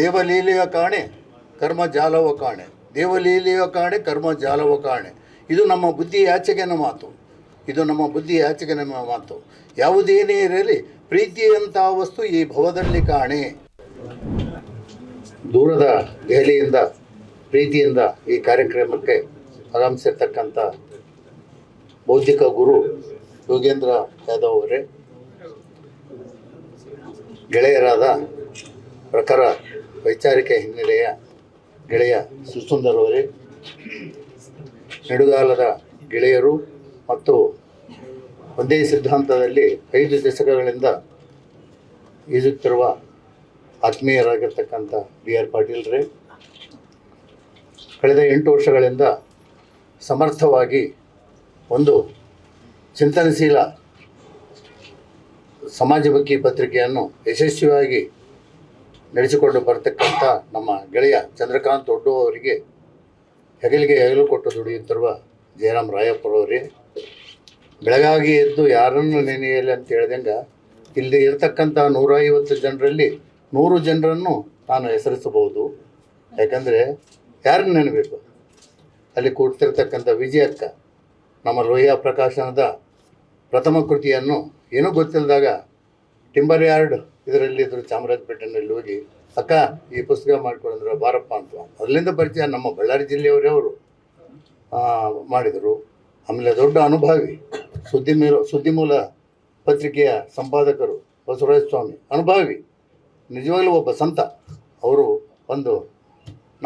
ದೇವಲೀಲೆಯ ಕಾಣೆ, ಕರ್ಮ ಜಾಲವ ಕಾಣೆ. ದೇವಲೀಲೆಯ ಕಾಣೆ, ಕರ್ಮ ಜಾಲವ ಕಾಣೆ. ಇದು ನಮ್ಮ ಬುದ್ಧಿ ಯಾಚೆಗಿನ ಮಾತು. ಇದು ನಮ್ಮ ಬುದ್ಧಿ ಯಾಚೆಗಿನ ಮಾತು. ಯಾವುದೇನೇ ಇರಲಿ ಪ್ರೀತಿಯಂಥ ವಸ್ತು ಈ ಭವದಲ್ಲಿ ಕಾಣೆ. ದೂರದ ದೆಹಲಿಯಿಂದ, ಪ್ರೀತಿಯಿಂದ ಈ ಕಾರ್ಯಕ್ರಮಕ್ಕೆ ಆಗಮಿಸಿರ್ತಕ್ಕಂಥ ಬೌದ್ಧಿಕ ಗುರು ಯೋಗೇಂದ್ರ ಯಾದವ್ ಅವರೇ, ಗೆಳೆಯರಾದ ಪ್ರಖರ ವೈಚಾರಿಕ ಹಿನ್ನೆಲೆಯ ಗೆಳೆಯ ಸುಸುಂದರ್ ಅವರೇ ನೆಡುಗಾಲದ ಗೆಳೆಯರು ಮತ್ತು ಒಂದೇ ಸಿದ್ಧಾಂತದಲ್ಲಿ ಐದು ದಶಕಗಳಿಂದ ಈಜುತ್ತಿರುವ ಆತ್ಮೀಯರಾಗಿರ್ತಕ್ಕಂಥ ಬಿ ಆರ್ ಪಾಟೀಲ್ರೇ ಕಳೆದ ಎಂಟು ವರ್ಷಗಳಿಂದ ಸಮರ್ಥವಾಗಿ ಒಂದು ಚಿಂತನಶೀಲ ಸಮಾಜಮುಖಿ ಪತ್ರಿಕೆಯನ್ನು ಯಶಸ್ವಿಯಾಗಿ ನಡೆಸಿಕೊಂಡು ಬರತಕ್ಕಂಥ ನಮ್ಮ ಗೆಳೆಯ ಚಂದ್ರಕಾಂತ್ ದೊಡ್ಡು ಅವರಿಗೆ ಹೆಗಲಿಗೆ ಹೆಗಲು ಕೊಟ್ಟು ದುಡಿಯುತ್ತಿರುವ ಜಯರಾಮ್ ರಾಯಪ್ಪರವರೇ ಬೆಳಗಾಗಿ ಎದ್ದು ಯಾರನ್ನು ನೆನೆಯಲಿ ಅಂತ ಹೇಳ್ದಂಗೆ ಇಲ್ಲಿ ಇರತಕ್ಕಂಥ ನೂರೈವತ್ತು ಜನರಲ್ಲಿ ನೂರು ಜನರನ್ನು ನಾನು ಹೆಸರಿಸಬಹುದು. ಯಾಕಂದರೆ ಯಾರನ್ನು ನೆನಬೇಕು? ಅಲ್ಲಿ ಕೂಡ್ತಿರ್ತಕ್ಕಂಥ ವಿಜಯಕ್ಕ ನಮ್ಮ ಲೋಹಿಯಾ ಪ್ರಕಾಶನದ ಪ್ರಥಮ ಕೃತಿಯನ್ನು ಏನೂ ಗೊತ್ತಿಲ್ಲದಾಗ ಟಿಂಬರ್ ಯಾರ್ಡ್ ಇದರಲ್ಲಿ ಇದ್ರು ಚಾಮರಾಜಪೇಟೆನಲ್ಲಿ ಹೋಗಿ, ಅಕ್ಕ, ಈ ಪುಸ್ತಕ ಮಾಡ್ಕೊಂಡ್ರೆ ಬಾರಪ್ಪ ಅಂತ. ಅಲ್ಲಿಂದ ಪರಿಚಯ ನಮ್ಮ ಬಳ್ಳಾರಿ ಜಿಲ್ಲೆಯವರೇ ಅವರು ಮಾಡಿದರು. ಆಮೇಲೆ ದೊಡ್ಡ ಅನುಭವಿ, ಸುದ್ದಿ ಮೇಲ, ಸುದ್ದಿ ಮೂಲ ಪತ್ರಿಕೆಯ ಸಂಪಾದಕರು ಬಸವರಾಜ ಸ್ವಾಮಿ. ಅನುಭವಿ, ನಿಜವಾಗ್ಲೂ ಒಬ್ಬ ಸಂತ. ಅವರು ಒಂದು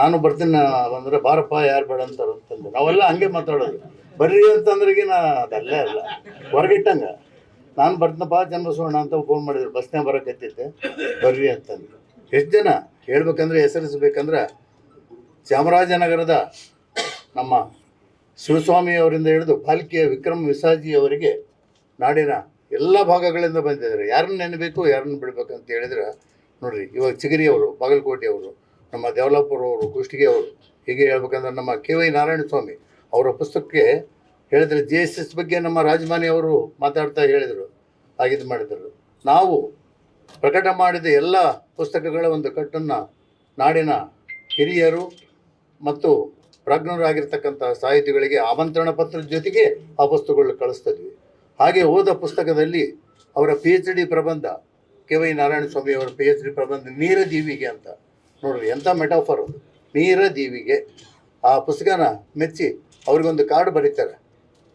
ನಾನು ಬರ್ತೀನಿ ಅಂದರೆ ಬಾರಪ್ಪ, ಯಾರು ಬೇಡ ಅಂತಾರೆ ಅಂತಂದು. ನಾವೆಲ್ಲ ಹಂಗೆ ಮಾತಾಡೋದು. ಬರ್ರಿ ಅಂತಂದ್ರಿಗಿನ ಅದಲ್ಲೇ ಅಲ್ಲ ಹೊರಗಿಟ್ಟಂಗೆ. ನಾನು ಬರ್ತೀನಪ್ಪ ಚನ್ನಬಸವಣ್ಣ ಅಂತ ಫೋನ್ ಮಾಡಿದ್ರು. ಬಸ್ನೇ ಬರೋಕತ್ತಿದ್ದೆ ಬರ್ರಿ ಅಂತಂದು ಎಷ್ಟು ಜನ? ಹೇಳ್ಬೇಕಂದ್ರೆ ಹೆಸರಿಸ್ಬೇಕಂದ್ರೆ ಚಾಮರಾಜನಗರದ ನಮ್ಮ ಶಿವಸ್ವಾಮಿ ಅವರಿಂದ ಹಿಡಿದು ಪಾಲಿಕೆಯ ವಿಕ್ರಮ್ ವಿಸಾಜಿ ಅವರಿಗೆ ನಾಡಿನ ಎಲ್ಲ ಭಾಗಗಳಿಂದ ಬಂದಿದ್ದಾರೆ. ಯಾರನ್ನ ನೆನಬೇಕು, ಯಾರನ್ನು ಬಿಡಬೇಕು ಅಂತ ಹೇಳಿದ್ರೆ ನೋಡ್ರಿ, ಇವಾಗ ಚಿಗರಿಯವರು ಬಾಗಲಕೋಟೆಯವರು ನಮ್ಮ ದೇವಲಾಪುರವರು ಅವರು, ಕುಷ್ಟಗಿ ಅವರು, ಹೀಗೆ ಹೇಳ್ಬೇಕಂದ್ರೆ ನಮ್ಮ ಕೆ ವೈ ನಾರಾಯಣ ಸ್ವಾಮಿ ಅವರ ಪುಸ್ತಕಕ್ಕೆ ಹೇಳಿದ್ರೆ ಜೆ ಎಸ್ ಎಸ್ ಬಗ್ಗೆ ನಮ್ಮ ರಾಜಮಾನಿ ಅವರು ಮಾತಾಡ್ತಾ ಹೇಳಿದರು ಆಗಿದ್ದು ಮಾಡಿದರು. ನಾವು ಪ್ರಕಟ ಮಾಡಿದ ಎಲ್ಲ ಪುಸ್ತಕಗಳ ಒಂದು ಕಟ್ಟನ್ನು ನಾಡಿನ ಹಿರಿಯರು ಮತ್ತು ಪ್ರಜ್ಞರಾಗಿರ್ತಕ್ಕಂಥ ಸಾಹಿತಿಗಳಿಗೆ ಆಮಂತ್ರಣ ಪತ್ರದ ಜೊತೆಗೆ ಆ ಪುಸ್ತಕಗಳು ಕಳಿಸ್ತಿದ್ವಿ. ಹಾಗೆ ಓದ ಪುಸ್ತಕದಲ್ಲಿ ಅವರ ಪಿ ಎಚ್ ಡಿ ಪ್ರಬಂಧ, ಕೆ ವೈ ನಾರಾಯಣ ಸ್ವಾಮಿ ಅವರ ಪಿ ಎಚ್ ಡಿ ಪ್ರಬಂಧ ನೀರ ದೀವಿಗೆ ಅಂತ ನೋಡ್ರಿ ಎಂಥ ಮೆಟಾಫರ್ ಅದು. ನೀರ ದೀವಿಗೆ ಆ ಪುಸ್ತಕನ ಮೆಚ್ಚಿ ಅವ್ರಿಗೊಂದು ಕಾರ್ಡ್ ಬರೀತಾರೆ.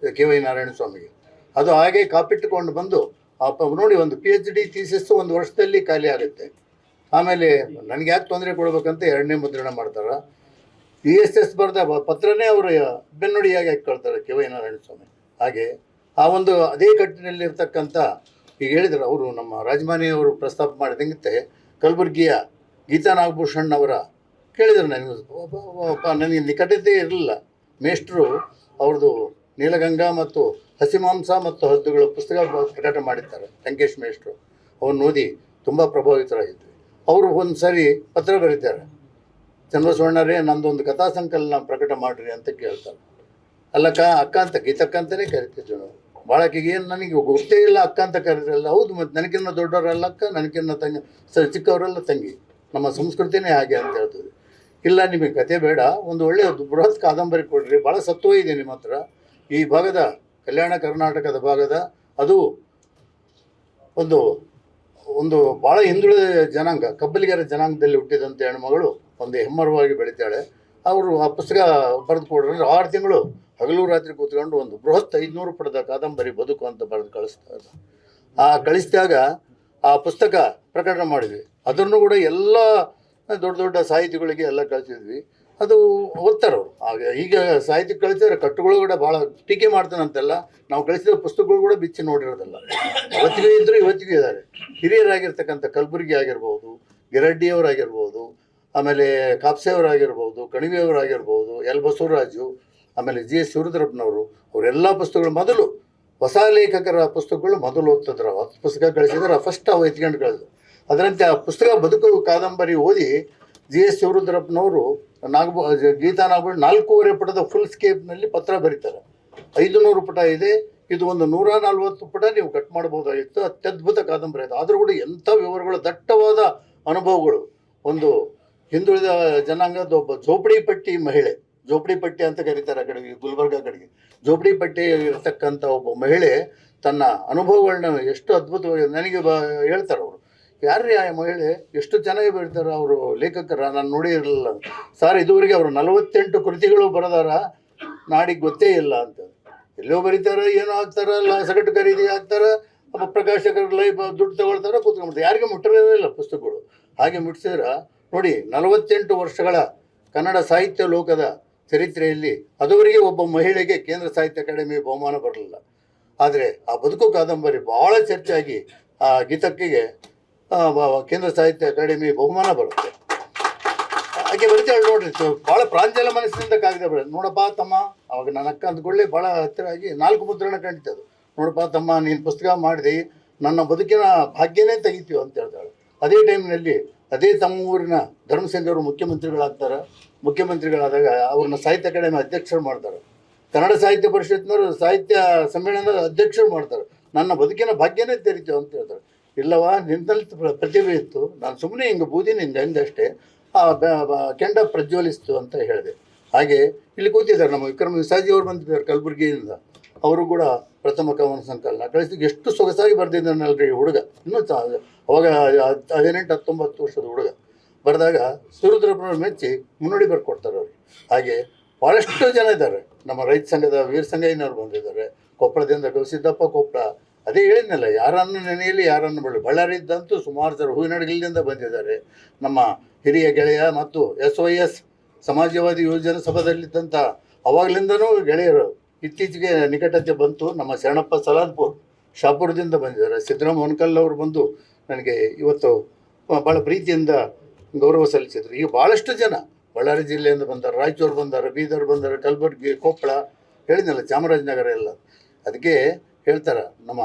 ಕೆ ವೈ ನಾರಾಯಣ ಸ್ವಾಮಿಗೆ. ಅದು ಹಾಗೆ ಕಾಪಿಟ್ಟುಕೊಂಡು ಬಂದು ನೋಡಿ ಒಂದು ಪಿ ಎಚ್ ಡಿ ಥೀಸಿಸ್ ಒಂದು ವರ್ಷದಲ್ಲಿ ಖಾಲಿ ಆಗುತ್ತೆ. ಆಮೇಲೆ ನನಗೆ ಯಾಕೆ ತೊಂದರೆ ಕೊಡ್ಬೇಕಂತ ಎರಡನೇ ಮುದ್ರಣ ಮಾಡ್ತಾರೆ. ಇ ಎಸ್ ಎಸ್ ಬರೆದ ಪತ್ರನೇ ಅವರು ಬೆನ್ನುಡಿಯಾಗಿ ಹಾಕ್ಕೊಳ್ತಾರೆ ಕೆ ವೈ ನಾರಾಯಣ ಸ್ವಾಮಿ. ಹಾಗೆ ಆ ಒಂದು ಅದೇ ಕಟ್ಟಿನಲ್ಲಿರ್ತಕ್ಕಂಥ ಈಗ ಹೇಳಿದ್ರು ಅವರು ನಮ್ಮ ರಾಜಮಾನಿಯವರು ಪ್ರಸ್ತಾಪ ಮಾಡಿದಂತೆ ಕಲಬುರಗಿಯ ಗೀತಾ ನಾಗಭೂಷಣ್ ಅವರ ಕೇಳಿದರು ನನಗೆ. ನನಗೆ ನಿಕಟತೆ ಇರಲಿಲ್ಲ. ಮೇಷ್ಟ್ರು ಅವ್ರದ್ದು ನೀಲಗಂಗಾ ಮತ್ತು ಹಸಿಮಾಂಸ ಮತ್ತು ಹದ್ದುಗಳ ಪುಸ್ತಕ ಪ್ರಕಟ ಮಾಡಿದ್ದಾರೆ. ಲಂಕೇಶ್ ಮೇಷ್ಟ್ರು. ಅವನ್ನ ಓದಿ ತುಂಬ ಪ್ರಭಾವಿತರಾಗಿದ್ವಿ. ಅವರು ಒಂದು ಸಾರಿ ಪತ್ರ ಬರೀತಾರೆ. ಚನ್ನಬಸವಣ್ಣರೇ ನಂದೊಂದು ಕಥಾ ಸಂಕಲನ ಪ್ರಕಟ ಮಾಡಿರಿ ಅಂತ ಕೇಳ್ತಾರೆ. ಅಲ್ಲಕ್ಕ, ಅಕ್ಕ ಅಂತ ಗೀತಕ್ಕ ಅಂತಲೇ ಕರಿತಿದ್ವಿ ನಾವು ಬಾಳಕಿಗೆ ಏನು ನನಗೆ ಗೊತ್ತೇ ಇಲ್ಲ ಅಕ್ಕ ಅಂತ ಕರೀರಲ್ಲ ಹೌದು, ಮತ್ತು ನನಗಿನ್ನ ದೊಡ್ಡವರಲ್ಲ ಅಕ್ಕ, ನನಗಿನ್ನ ತಂಗಿ, ಸರ್, ಚಿಕ್ಕವರೆಲ್ಲ ತಂಗಿ. ನಮ್ಮ ಸಂಸ್ಕೃತಿನೇ ಹಾಗೆ ಅಂತ ಹೇಳ್ತೀವಿ. ಇಲ್ಲ, ನಿಮಗೆ ಕತೆ ಬೇಡ. ಒಂದು ಒಳ್ಳೆಯ ಬೃಹತ್ ಕಾದಂಬರಿ ಕೊಡ್ರಿ. ಭಾಳ ಸತ್ವ ಇದೆ ನಿಮ್ಮ ಹತ್ರ. ಈ ಭಾಗದ ಕಲ್ಯಾಣ ಕರ್ನಾಟಕದ ಭಾಗದ ಅದು ಒಂದು ಒಂದು ಭಾಳ ಹಿಂದುಳಿದ ಜನಾಂಗ, ಕಬ್ಬಲಿಗರ ಜನಾಂಗದಲ್ಲಿ ಹುಟ್ಟಿದಂಥ ಹೆಣ್ಮಗಳು ಒಂದು ಹೆಮ್ಮರವಾಗಿ ಬೆಳಿತಾಳೆ. ಅವರು ಆ ಪುಸ್ತಕ ಬರೆದು ಕೊಡ್ರೆ ಆರು ತಿಂಗಳು ಹಗಲು ರಾತ್ರಿ ಕೂತ್ಕೊಂಡು ಒಂದು ಬೃಹತ್ ಐದುನೂರು ಪಡೆದ ಕಾದಂಬರಿ ಬದುಕು ಅಂತ ಬರೆದು ಕಳಿಸ್ತಾರೆ ಆ ಕಳಿಸಿದಾಗ ಆ ಪುಸ್ತಕ ಪ್ರಕಟಣೆ ಮಾಡಿದ್ವಿ. ಅದನ್ನು ಕೂಡ ಎಲ್ಲ ದೊಡ್ಡ ದೊಡ್ಡ ಸಾಹಿತಿಗಳಿಗೆ ಎಲ್ಲ ಕಳಿಸಿದ್ವಿ. ಅದು ಓದ್ತಾರೆ ಅವರು. ಆಗ ಈಗ ಸಾಹಿತ್ಯ ಕಳಿಸಿದ್ರೆ ಕಟ್ಟುಗಳು ಕೂಡ ಭಾಳ ಟೀಕೆ ಮಾಡ್ತಾನಂತೆಲ್ಲ ನಾವು ಕಳಿಸಿದ ಪುಸ್ತಕಗಳು ಕೂಡ ಬಿಚ್ಚಿ ನೋಡಿರೋದಲ್ಲ. ಅವತ್ತಿಗೂ ಇದ್ದರು ಇವತ್ತಿಗೂ ಇದ್ದಾರೆ. ಹಿರಿಯರಾಗಿರ್ತಕ್ಕಂಥ ಕಲಬುರ್ಗಿ ಆಗಿರ್ಬೋದು, ಗಿರಡ್ಡಿಯವರಾಗಿರ್ಬೋದು, ಆಮೇಲೆ ಕಾಪ್ಸೆಯವರಾಗಿರ್ಬೋದು, ಕಣಿವೆಯವರಾಗಿರ್ಬೋದು, ಎಲ್ ಬಸವರಾಜು, ಆಮೇಲೆ ಜಿ ಎಸ್ ಶಿವರುದ್ರಪ್ಪನವರು, ಅವರೆಲ್ಲ ಪುಸ್ತಕಗಳು ಮೊದಲು. ಹೊಸ ಲೇಖಕರ ಪುಸ್ತಕಗಳು ಮೊದಲು ಓದ್ತಿದ್ರು. ಹತ್ತು ಪುಸ್ತಕ ಕಳಿಸಿದ್ರೆ ಫಸ್ಟ್ ಅವು ಎತ್ಕೊಂಡು ಕಳೆದು. ಅದರಂತೆ ಆ ಪುಸ್ತಕ ಬದುಕು ಕಾದಂಬರಿ ಓದಿ ಜಿ ಎಸ್ ಶಿವರುದ್ರಪ್ಪನವರು ನಾಗಬ ಗೀತಾ ನಾಗಬ ನಾಲ್ಕೂವರೆ ಪುಟದ ಫುಲ್ ಸ್ಕೇಪ್ನಲ್ಲಿ ಪತ್ರ ಬರೀತಾರೆ. ಐದು ನೂರು ಪುಟ ಇದೆ. ಇದು ಒಂದು ನೂರ ನಲ್ವತ್ತು ಪುಟ ನೀವು ಕಟ್ ಮಾಡ್ಬೋದಾಗಿತ್ತು ಅತ್ಯದ್ಭುತ ಕಾದಂಬರಿ ಅದು. ಆದರೂ ಕೂಡ ಎಂಥ ವಿವರಗಳು, ದಟ್ಟವಾದ ಅನುಭವಗಳು. ಒಂದು ಹಿಂದುಳಿದ ಜನಾಂಗದ ಒಬ್ಬ ಜೋಪಡಿ ಪಟ್ಟಿ ಮಹಿಳೆ. ಜೋಪಡಿ ಪಟ್ಟಿ ಅಂತ ಕರೀತಾರೆ ಆ ಕಡೆಗೆ, ಗುಲ್ಬರ್ಗ ಕಡೆಗೆ. ಜೋಪಡಿ ಪಟ್ಟಿ ಇರತಕ್ಕಂಥ ಒಬ್ಬ ಮಹಿಳೆ ತನ್ನ ಅನುಭವಗಳನ್ನ ಎಷ್ಟು ಅದ್ಭುತವಾಗಿ ನನಗೆ ಬ ಹೇಳ್ತಾರೆ ಅವರು ಯಾರ್ರೀ ಆ ಮಹಿಳೆ? ಎಷ್ಟು ಚೆನ್ನಾಗಿ ಬರೀತಾರೆ ಅವರು ಲೇಖಕರ? ನಾನು ನೋಡಿ ಇರಲಿಲ್ಲ. ಸರ್ ಇದುವರೆಗೆ ಅವರು ನಲವತ್ತೆಂಟು ಕೃತಿಗಳು ಬರೆದಾರ. ನಾಡಿಗೆ ಗೊತ್ತೇ ಇಲ್ಲ ಅಂತ. ಎಲ್ಲೋ ಬರೀತಾರೆ, ಏನೋ ಆಗ್ತಾರ ಅಲ್ಲ ಸಗಟು ಖರೀದಿ ಆಗ್ತಾರ ಪ್ರಕಾಶಕರ ಲೈಫ್, ದುಡ್ಡು ತಗೊಳ್ತಾರ, ಕೂತ್ಕೊಂಡ್ಬಿಡ್ತಾರೆ. ಯಾರಿಗೆ ಮುಟ್ಟಿರೋದೇ ಇಲ್ಲ ಪುಸ್ತಕಗಳು. ಹಾಗೆ ಮುಟ್ಟಿಸಿದ್ರ ನೋಡಿ, ನಲವತ್ತೆಂಟು ವರ್ಷಗಳ ಕನ್ನಡ ಸಾಹಿತ್ಯ ಲೋಕದ ಚರಿತ್ರೆಯಲ್ಲಿ ಅದುವರೆಗೆ ಒಬ್ಬ ಮಹಿಳೆಗೆ ಕೇಂದ್ರ ಸಾಹಿತ್ಯ ಅಕಾಡೆಮಿ ಬಹುಮಾನ ಬರಲಿಲ್ಲ. ಆದರೆ ಆ ಬದುಕು ಕಾದಂಬರಿ ಭಾಳ ಚರ್ಚೆಯಾಗಿ ಆ ಗೀತಕ್ಕಿಗೆ ಕೇಂದ್ರ ಸಾಹಿತ್ಯ ಅಕಾಡೆಮಿ ಬಹುಮಾನ ಬರುತ್ತೆ. ಹಾಗೆ ಬರಿತಾಳೆ ನೋಡ್ರಿ ಭಾಳ ಪ್ರಾಂಜಲ ಮನಸ್ಸಿನಿಂದ ಕಾಗದ ಬರ ನೋಡಪ್ಪ ತಮ್ಮ, ಅವಾಗ ನನ್ನ ಅಕ್ಕ ಅಂದ್ಕೊಳ್ಳಿ ಭಾಳ ಹತ್ತಿರ ಆಗಿ ನಾಲ್ಕು ಮುದ್ರಣ ಕಂಡಿತದು ನೋಡಪ್ಪ ತಮ್ಮ, ನೀನು ಪುಸ್ತಕ ಮಾಡಿದೆ, ನನ್ನ ಬದುಕಿನ ಭಾಗ್ಯನೇ ತೆಗಿತೀವಿ ಅಂತ ಹೇಳ್ತಾಳೆ. ಅದೇ ಟೈಮ್ನಲ್ಲಿ ಅದೇ ತಮ್ಮ ಊರಿನ ಧರ್ಮಸಂಘರು ಮುಖ್ಯಮಂತ್ರಿಗಳಾಗ್ತಾರೆ. ಮುಖ್ಯಮಂತ್ರಿಗಳಾದಾಗ ಅವ್ರನ್ನ ಸಾಹಿತ್ಯ ಅಕಾಡೆಮಿ ಅಧ್ಯಕ್ಷರು ಮಾಡ್ತಾರೆ. ಕನ್ನಡ ಸಾಹಿತ್ಯ ಪರಿಷತ್ನವರು ಸಾಹಿತ್ಯ ಸಮ್ಮೇಳನದ ಅಧ್ಯಕ್ಷರು ಮಾಡ್ತಾರೆ. ನನ್ನ ಬದುಕಿನ ಭಾಗ್ಯನೇ ತೆರಿತೀವಿ ಅಂತ ಹೇಳ್ತಾರೆ ಇಲ್ಲವಾ? ನಿನ್ನಲ್ಲಿ ಪ್ರ- ಪ್ರತಿಭೆ ಇತ್ತು. ನಾನು ಸುಮ್ಮನೆ ಹಿಂಗೆ ಬೂದಿ ನಿಂಗೆ ಅಂದಷ್ಟೇ ಆ ಕೆಂಡ ಪ್ರಜ್ವಲಿಸ್ತು ಅಂತ ಹೇಳಿದೆ. ಹಾಗೆ ಇಲ್ಲಿ ಕೂತಿದ್ದಾರೆ ನಮ್ಮ ವಿಕ್ರಮ ವಿಸಾಜಿ ಅವರು ಬಂದಿದ್ದಾರೆ ಕಲಬುರಗಿಯಿಂದ. ಅವರು ಕೂಡ ಪ್ರಥಮ ಕವನ ಸಂಕಲನ ಕಳಿಸಿ ಎಷ್ಟು ಸೊಗಸಾಗಿ ಬರೆದಿದ್ದಾನಲ್ರಿ ಹುಡುಗ. ಇನ್ನೂ ಅವಾಗ ಹದಿನೆಂಟು, ಹತ್ತೊಂಬತ್ತು ವರ್ಷದ ಹುಡುಗ. ಬರೆದಾಗ ಸುರುದ್ರಪ್ಪನ ಮೆಚ್ಚಿ ಮುನ್ನುಡಿ ಬರ್ಕೊಡ್ತಾರೆ ಅವ್ರು. ಹಾಗೆ ಭಾಳಷ್ಟು ಜನ ಇದ್ದಾರೆ. ನಮ್ಮ ರೈತ ಸಂಘದ ವೀರ ಸಂಗಯ್ಯನವ್ರು ಬಂದಿದ್ದಾರೆ. ಕೊಪ್ಪಳದಿಂದ ಗವಿಸಿದ್ದಪ್ಪ ಕೊಪ್ಪಳ ಅದೇ ಹೇಳಿದ್ನಲ್ಲ, ಯಾರನ್ನು ನೆನೆಯಲಿ ಯಾರನ್ನು ಬಳ್ಳಿ ಬಳ್ಳಾರಿದ್ದಂತೂ ಸುಮಾರು ಜನ ಹೂವಿನಡಗಲಿಂದ ಬಂದಿದ್ದಾರೆ. ನಮ್ಮ ಹಿರಿಯ ಗೆಳೆಯ ಮತ್ತು ಎಸ್ ವೈ ಎಸ್ ಸಮಾಜವಾದಿ ಯೋಜನೆ ಸಭಾದಲ್ಲಿದ್ದಂಥ ಅವಾಗಲಿಂದನೂ ಗೆಳೆಯರು ಇತ್ತೀಚೆಗೆ ನಿಕಟತೆ ಬಂತು. ನಮ್ಮ ಶರಣಪ್ಪ ಸಲಾದ್ಪುರ್ ಶಾಪುರದಿಂದ ಬಂದಿದ್ದಾರೆ. ಸಿದ್ದರಾಮ ಅವರು ಬಂದು ನನಗೆ ಇವತ್ತು ಭಾಳ ಪ್ರೀತಿಯಿಂದ ಗೌರವ ಸಲ್ಲಿಸಿದರು. ಈಗ ಭಾಳಷ್ಟು ಜನ ಬಳ್ಳಾರಿ ಜಿಲ್ಲೆಯಿಂದ ಬಂದಾರೆ, ರಾಯಚೂರು ಬಂದಾರೆ, ಬೀದರ್ ಬಂದಾರೆ, ಕಲಬುರ್ಗಿ, ಕೊಪ್ಪಳ ಹೇಳಿದ್ನಲ್ಲ ಚಾಮರಾಜನಗರ ಎಲ್ಲ. ಅದಕ್ಕೆ ಹೇಳ್ತಾರೆ, ನಮ್ಮ,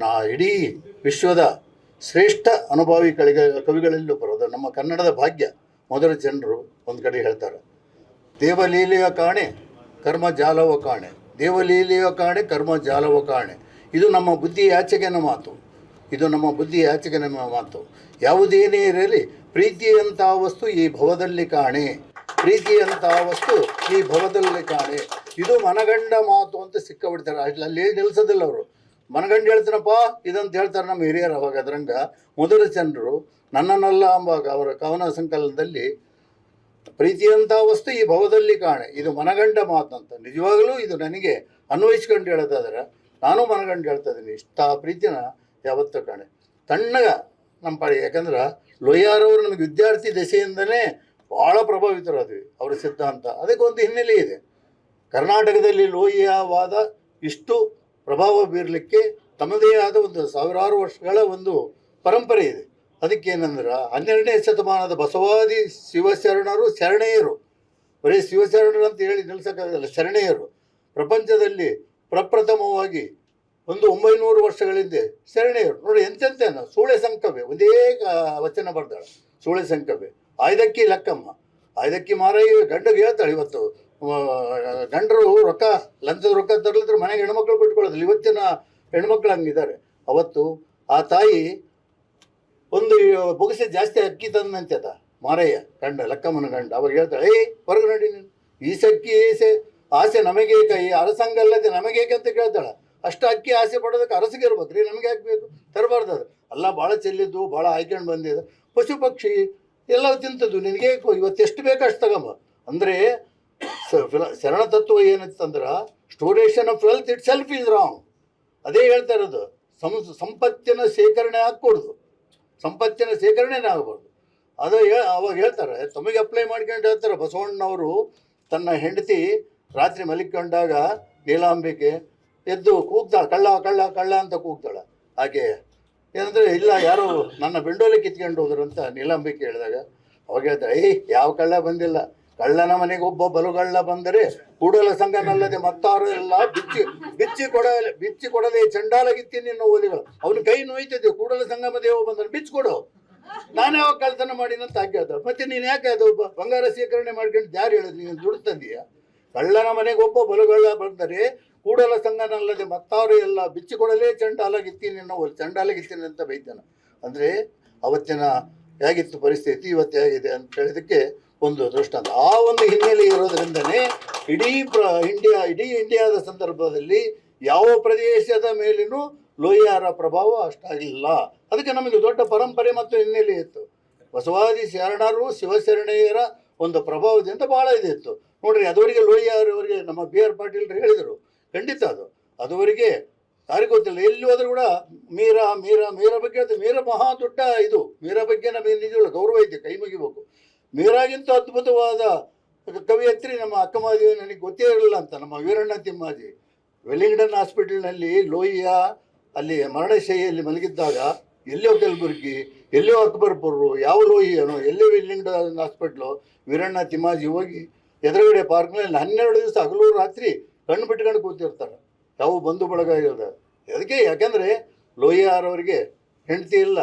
ನಾ ಇಡೀ ವಿಶ್ವದ ಶ್ರೇಷ್ಠ ಅನುಭವಿ ಕಳಿಗ ಕವಿಗಳಲ್ಲೂ ಬರೋದು ನಮ್ಮ ಕನ್ನಡದ ಭಾಗ್ಯ, ಮೊದಲ ಜನರು ಒಂದು ಕಡೆ ಹೇಳ್ತಾರೆ. ದೇವಲೀಲೆಯ ಕಾಣೆ, ಕರ್ಮ ಜಾಲವ ಕಾಣೆ. ದೇವಲೀಲೆಯ ಕಾಣೆ, ಕರ್ಮ ಜಾಲವ ಕಾಣೆ. ಇದು ನಮ್ಮ ಬುದ್ಧಿ ಯಾಚಕನ ಮಾತು. ಇದು ನಮ್ಮ ಬುದ್ಧಿ ಯಾಚಕನ ಮಾತು. ಯಾವುದೇನೇ ಇರಲಿ ಪ್ರೀತಿಯಂತಹ ವಸ್ತು ಈ ಭವದಲ್ಲಿ ಕಾಣೆ. ಪ್ರೀತಿಯಂತಹ ವಸ್ತು ಈ ಭವದಲ್ಲಿ ಕಾಣೆ. ಇದು ಮನಗಂಡ ಮಾತು ಅಂತ ಸಿಕ್ಕಾಬಿಡ್ತಾರೆ. ಬಿಡ್ತಾರೆ ಅಲ್ಲಿ ನಿಲ್ಸೋದಿಲ್ಲ ಅವರು. ಮನಗಂಡ ಹೇಳ್ತಾನಪ್ಪ, ಇದಂತ ಹೇಳ್ತಾರೆ ನಮ್ಮ ಹಿರಿಯರು ಅವಾಗ ಅದರಂಗ. ಮೊದಲ ಜನರು ನನ್ನನ್ನಲ್ಲ ಅಂಬಾಗ ಅವರ ಕವನ ಸಂಕಲನದಲ್ಲಿ ಪ್ರೀತಿಯಂಥ ವಸ್ತು ಈ ಭವದಲ್ಲಿ ಕಾಣೆ. ಇದು ಮನಗಂಡ ಅಂತ. ನಿಜವಾಗಲೂ ಇದು ನನಗೆ ಅನ್ವಯಿಸ್ಕೊಂಡು ಹೇಳೋದಾದ್ರೆ, ನಾನು ಮನಗಂಡು ಹೇಳ್ತಾ ಇದ್ದೀನಿ. ಇಷ್ಟ ಪ್ರೀತಿನ ಯಾವತ್ತೂ ಕಾಣೆ. ತಣ್ಣಗ ನಮ್ಮ ಪಾಡಿ ಯಾಕಂದ್ರೆ ಲೊಯ್ಯಾರವರು ನಮಗೆ ವಿದ್ಯಾರ್ಥಿ ದೆಸೆಯಿಂದಲೇ ಭಾಳ ಪ್ರಭಾವಿತರಾದ್ವಿ. ಅವರ ಸಿದ್ಧಾಂತ. ಅದಕ್ಕೆ ಒಂದು ಹಿನ್ನೆಲೆ ಇದೆ. ಕರ್ನಾಟಕದಲ್ಲಿ ಲೋಹಿಯಾವಾದ ಇಷ್ಟು ಪ್ರಭಾವ ಬೀರಲಿಕ್ಕೆ ತಮ್ಮದೇ ಆದ ಒಂದು ಸಾವಿರಾರು ವರ್ಷಗಳ ಒಂದು ಪರಂಪರೆ ಇದೆ. ಅದಕ್ಕೇನಂದ್ರೆ ಹನ್ನೆರಡನೇ ಶತಮಾನದ ಬಸವಾದಿ ಶಿವಶರಣರು ಶರಣೆಯರು. ಬರೀ ಶಿವಶರಣರು ಅಂತ ಹೇಳಿ ನಿಲ್ಸಕ್ಕಾಗಲ್ಲ, ಶರಣೆಯರು. ಪ್ರಪಂಚದಲ್ಲಿ ಪ್ರಪ್ರಥಮವಾಗಿ ಒಂದು ಒಂಬೈನೂರು ವರ್ಷಗಳ ಹಿಂದೆ ಶರಣೆಯರು. ನೋಡಿ, ಎಂತೆಂತೇನು, ಸೂಳೆ ಸಂಕವೇ ಒಂದೇ ವಚನ ಬರ್ದಾಳೆ, ಸೂಳೆ ಸಂಕವೇ ಆಯ್ದಕ್ಕಿ ಲಕ್ಕಮ್ಮ ಆಯ್ದಕ್ಕಿ ಮಾರಾಯಿ ಗಂಡಗೆ ಹೇಳ್ತಾಳೆ ಇವತ್ತು ಗಂಡರು ರೊಕ್ಕ, ಲಂಚದ ರೊಕ್ಕ ತರಲಿದ್ರೆ ಮನೆಗೆ ಹೆಣ್ಮಕ್ಳು ಬಿಟ್ಕೊಳ್ಳೋದಿಲ್ಲ ಇವತ್ತಿನ ಹೆಣ್ಮಕ್ಳು ಹಂಗಿದ್ದಾರೆ. ಅವತ್ತು ಆ ತಾಯಿ ಒಂದು ಬೊಗಸೆ ಜಾಸ್ತಿ ಅಕ್ಕಿ ತಂದಂತೆದ ಮಾರಯ್ಯ, ಗಂಡ, ಲಕ್ಕಮ್ಮನ ಗಂಡ, ಅವ್ರು ಹೇಳ್ತಾಳೆ ಏಯ್ ಹೊರಗೆ ನೋಡಿ ನೀನು. ಈ ಸಕ್ಕಿ ಈಸೆ. ಆಸೆ ನಮಗೆ ಕೈ ಅರಸಂಗಲ್ಲದೆ ನಮಗೇಕೆ ಅಂತ ಕೇಳ್ತಾಳೆ. ಅಷ್ಟು ಅಕ್ಕಿ ಆಸೆ ಪಡೋದಕ್ಕೆ ಅರಸಿಗೆ ಇರ್ಬೇಕು. ರೀ ನಮಗೆ ಹಾಕ್ಬೇಕು ತರಬಾರ್ದು ಅದು. ಅಲ್ಲ, ಭಾಳ ಚೆಲ್ಲಿದ್ದು, ಭಾಳ ಹಾಯ್ಕೊಂಡು ಬಂದಿದೆ ಪಶು ಪಕ್ಷಿ ಎಲ್ಲ ತಿಂತದ್ದು. ನಿನಗೆ ಇವತ್ತು ಎಷ್ಟು ಬೇಕು ಅಷ್ಟು ತಗೊಂಬ. ಅಂದರೆ ಶರಣ ತತ್ವ ಏನಿತ್ತಂದ್ರೆ storation of wealth itself is wrong ಅದೇ ಹೇಳ್ತಾ ಇರೋದು ಸಂ ಸಂಪತ್ತಿನ ಶೇಖರಣೆ ಆಗ್ಕೊಡ್ದು ಸಂಪತ್ತಿನ ಶೇಖರಣೆನೇ ಆಗಬಾರ್ದು. ಅದು ಅವಾಗ ಹೇಳ್ತಾರೆ, ತಮಗೆ ಅಪ್ಲೈ ಮಾಡ್ಕೊಂಡು ಹೇಳ್ತಾರೆ ಬಸವಣ್ಣನವರು ತನ್ನ ಹೆಂಡತಿ ರಾತ್ರಿ ಮಲಿಕೊಂಡಾಗ ನೀಲಾಂಬಿಕೆ ಎದ್ದು ಕೂಗ್ತಾಳೆ ಕಳ್ಳ ಕಳ್ಳ ಕಳ್ಳ ಅಂತ ಕೂಗ್ತಾಳೆ ಹಾಗೆ, ಏನಂದರೆ, ಇಲ್ಲ, ಯಾರು ನನ್ನ ಬೆಂಡೋಲೆ ಕಿತ್ಕೊಂಡು ಹೋದ್ರು ಅಂತ ನೀಲಾಂಬಿಕೆ ಹೇಳಿದಾಗ, ಅವಾಗ ಹೇಳ್ತಾರೆ, ಏಯ್, ಯಾವ ಕಳ್ಳ ಬಂದಿಲ್ಲ. ಕಳ್ಳನ ಮನೆಗೆ ಒಬ್ಬ ಬಲುಗಳ್ಳ ಬಂದರೆ ಕೂಡಲ ಸಂಘನಲ್ಲದೆ ಮತ್ತಾರು ಎಲ್ಲ ಬಿಚ್ಚಿ ಬಿಚ್ಚಿ ಕೊಡ ಬಿಚ್ಚಿ ಕೊಡದೆ ಚಂಡಾಲಗಿತ್ತಿ ನಿನ್ನ ಓದಿಗಳು ಅವನ ಕೈ ನೋಯ್ತದೆ, ಕೂಡಲ ಸಂಗಮ ದೇವ ಬಂದ್ರೆ ಬಿಚ್ಚಿ ಕೊಡು ನಾನು ಯಾವಾಗ ಕಳ್ತನ ಮಾಡಿನಂತ ಹಾಕ್ಯಾದ ಮತ್ತೆ ನೀನು ಯಾಕೆ ಅದು ಬಂಗಾರ ಶೇಖರಣೆ ಮಾಡ್ಕೊಂಡು ಯಾರು ಹೇಳಿದ್ರು? ನೀನು ದುಡ್ಡು ತಂದೀಯ ಕಳ್ಳನ ಮನೆಗೆ ಒಬ್ಬ ಬಲುಗಳ್ಳ ಬಂದರೆ ಕೂಡಲ ಸಂಘನಲ್ಲದೆ ಮತ್ತಾರು ಎಲ್ಲ ಬಿಚ್ಚಿ ಕೊಡಲೇ ಚಂಡಾಲಗಿತ್ತಿ ನಿನ್ನ ಓಲಿ ಚಂಡಾಲಗಿತ್ತೀನಿ ಅಂತ ಬೈತಾನ. ಅಂದರೆ ಅವತ್ತಿನ ಹೇಗಿತ್ತು ಪರಿಸ್ಥಿತಿ, ಇವತ್ತು ಹೇಗಿದೆ ಅಂತ ಹೇಳಿದಕ್ಕೆ ಒಂದು ದೃಷ್ಟಾಂತ. ಆ ಒಂದು ಹಿನ್ನೆಲೆ ಇರೋದ್ರಿಂದನೇ ಇಡೀ ಪ್ರ, ಇಂಡಿಯಾ, ಇಡೀ ಇಂಡಿಯಾದ ಸಂದರ್ಭದಲ್ಲಿ ಯಾವ ಪ್ರದೇಶದ ಮೇಲಿನೂ ಲೋಹಿಯಾರ ಪ್ರಭಾವ ಅಷ್ಟಾಗಿಲ್ಲ. ಅದಕ್ಕೆ ನಮಗೆ ದೊಡ್ಡ ಪರಂಪರೆ ಮತ್ತು ಹಿನ್ನೆಲೆ ಇತ್ತು. ಬಸವಾದಿ ಶರಣರು ಶಿವಶರಣೆಯರ ಒಂದು ಪ್ರಭಾವದಿಂದ ಭಾಳ ಇದಿತ್ತು. ನೋಡ್ರಿ, ಅದುವರೆಗೆ ಲೋಹಿಯಾರವರಿಗೆ ನಮ್ಮ ಬಿ ಆರ್ ಪಾಟೀಲ್ರು ಹೇಳಿದರು. ಖಂಡಿತ ಅದು. ಅದುವರೆಗೆ ಯಾರಿಗೆ ಗೊತ್ತಿಲ್ಲ. ಎಲ್ಲಿ ಹೋದ್ರೂ ಕೂಡ ಮೀರಾ ಮೀರಾ ಮೀರಾ ಬಗ್ಗೆ ಅದು ಮೀರಾ ಮಹಾ ದೊಡ್ಡ ಇದು. ಮೀರಾ ಬಗ್ಗೆ ನಮಗೆ ನಿಜ ಗೌರವ ಇದೆ, ಕೈ ಮುಗಿಬೇಕು. ಮೀರಾಗಿಂತ ಅದ್ಭುತವಾದ ಕವಿಯತ್ರಿ ನಮ್ಮ ಅಕ್ಕಮಾದೇವಿ ನನಗೆ ಗೊತ್ತೇ ಇರಲಿಲ್ಲ ಅಂತ, ನಮ್ಮ ವೀರಣ್ಣ ತಿಮ್ಮಾಜಿ ವೆಲ್ಲಿಂಗ್ಟನ್ ಹಾಸ್ಪಿಟಲ್ನಲ್ಲಿ ಲೋಹಿಯ ಅಲ್ಲಿ ಮರಣಶೈಲಿಯಲ್ಲಿ ಮಲಗಿದ್ದಾಗ ಎಲ್ಲೋ ಕಲಬುರ್ಗಿ ಎಲ್ಲೋ ಅಕ್ಬರ್ಪುರರು, ಯಾವ ಲೋಹಿಯನೋ, ಎಲ್ಲೋ ವೆಲ್ಲಿಂಗ್ಟನ್ ಹಾಸ್ಪಿಟ್ಲು ವೀರಣ್ಣ ತಿಮ್ಮಾಜಿ ಹೋಗಿ ಎದುರುಗಡೆ ಪಾರ್ಕ್ನಲ್ಲಿ ಹನ್ನೆರಡು ದಿವಸ ಹಗಲು ರಾತ್ರಿ ಕಣ್ಣು ಬಿಟ್ಕೊಂಡು ಕೂತಿರ್ತಾರೆ. ಯಾವ ಬಂಧು ಬಳಗ ಇರೋದು ಅದಕ್ಕೆ ಯಾಕೆಂದರೆ ಲೋಹಿಯಾರವರಿಗೆ ಹೆಂಡತಿ ಇಲ್ಲ,